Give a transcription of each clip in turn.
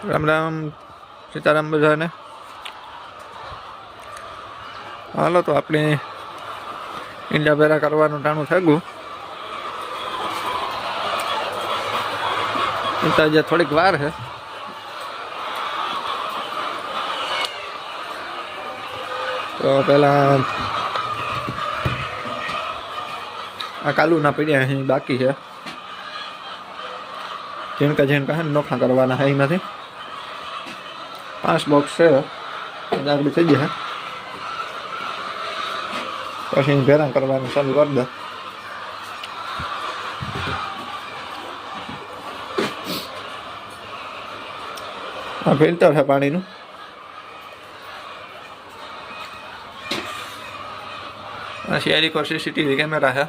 રામ રામ સીતારામ બધાને હાલો તો આપણે ઈંડા ભેરા કરવાનું ટાણું થાગું તો હજી થોડીક વાર છે તો પેલા આ કાલુના પીડ્યા અહીં બાકી છે ઝીણકા ઝીણકા છે ને નોખા કરવાના છે એમાંથી પાંચ બોક્સ છે આગળ થઈ ગયા પછી એને ભેરા કરવાનું ચાલુ કરી દે આ ફિલ્ટર છે પાણીનું આ શિયારી કો સીસીટીવી કેમેરા છે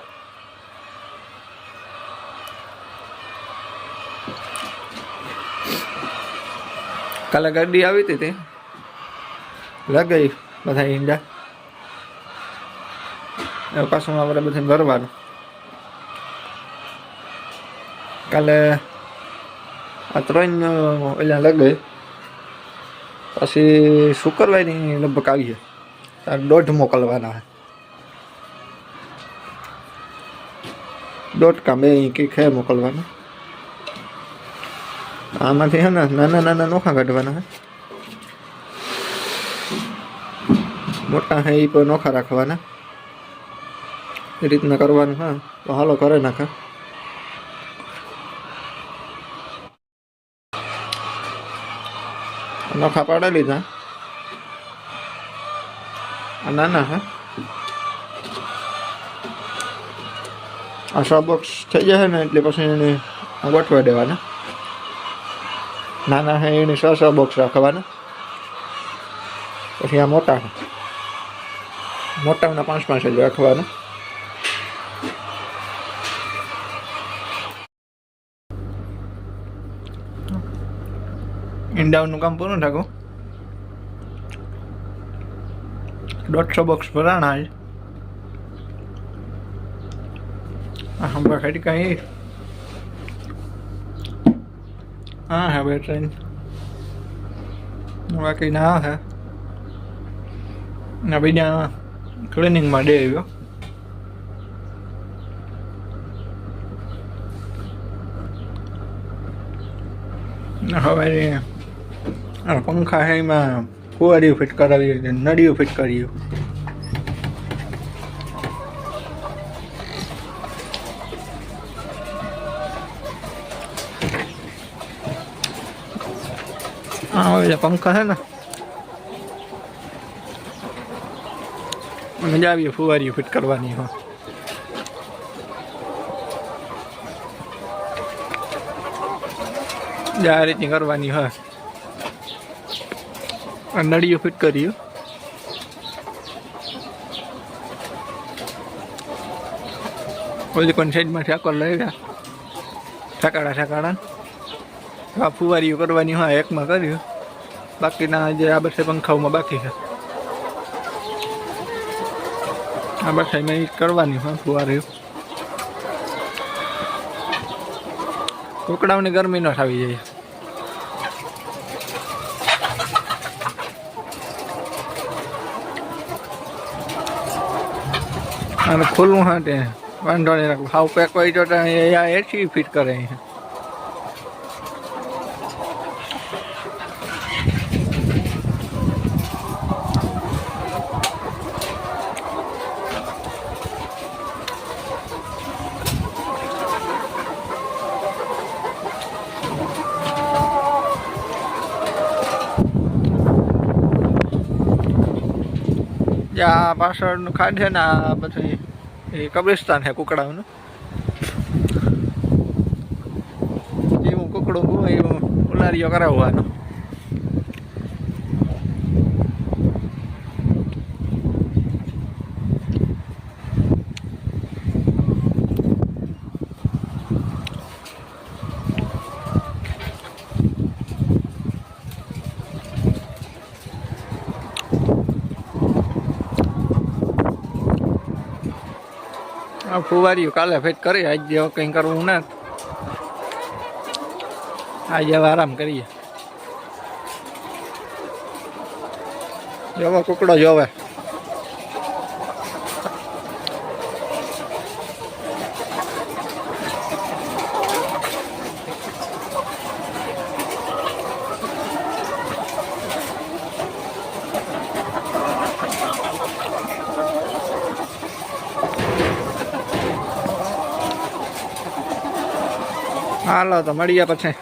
કાલે ગાડી આવી હતી તે? લગાઈ બધા ઈંડા. પાછું આપણે બધું ભરવાનું. કાલે આ ત્રણ, ઓલા લગાઈ. પછી શુક્રવારની લગભગ આવીએ દોઢ મોકલવાના છે. દોઢ કામ બે કે ખે મોકલવાના. આમાંથી હે ને નાના નાના નોખા કાઢવાના હે. મોટા હે એ પણ નોખા રાખવાના. એ રીતના કરવાનું હા. તો હાલો કરે નાખે. નોખા પાડી લીધા. આ નાના હે. આ સો બોક્સ થઈ જશે ને એટલે પછી એને ગોઠવા દેવાના. નાના છે એને છ સો બોક્સ રાખવાના. પછી આ મોટા છે મોટાના પાંચ પાંચ જ રાખવાના. ઇન્ડાઉનનું કામ પૂરું થાકું? દોઢસો બોક્સ ભરાણા છે. આ હંબા ખાડી કાંઈ હા હા બે ટ્રેન બાકી ના હે ના બીજા ક્લિનિંગમાં ડે આવ્યો હવે પંખા છે એમાં કુવારીઓ ફિટ કરાવી નળીઓ ફિટ કરી હા પંખા છે ને મજા આવી ફુવારીઓ ફિટ કરવાની જે આ રીતની કરવાની હોય આ નળીઓ ફિટ કરી ઓલી કોઈ સાઈડમાં આકોર લઈ ગયા ઠકાડા ઠકાડા આ ફુવારીઓ કરવાની હા એકમાં કર્યું. બાકીના જે આ બસે પંખાઓમાં બાકી છે. આ બસ એમાં કરવાની હા ફુવારીઓ કુકડાઓની ગરમી ન થવી જોઈએ અને ખુલ્લું હા તે વાંધો નહીં રાખવું હાવ પેક હોય તો એસી ફિટ કરે છે આ પાછળનું ખાડ છે ને, આ પછી એ કબ્રિસ્તાન છે કુકડાઓનું. એવું કુકડું એવું ઉલારીઓ કરાવવાનો. આ ફુવારીઓ કાલે ફેટ કરી, આજ જેવો કંઈ કરવું ના. આજે આરામ કરીએ. જોવો કુકડો જોવે હાલો તો મળીએ પછી.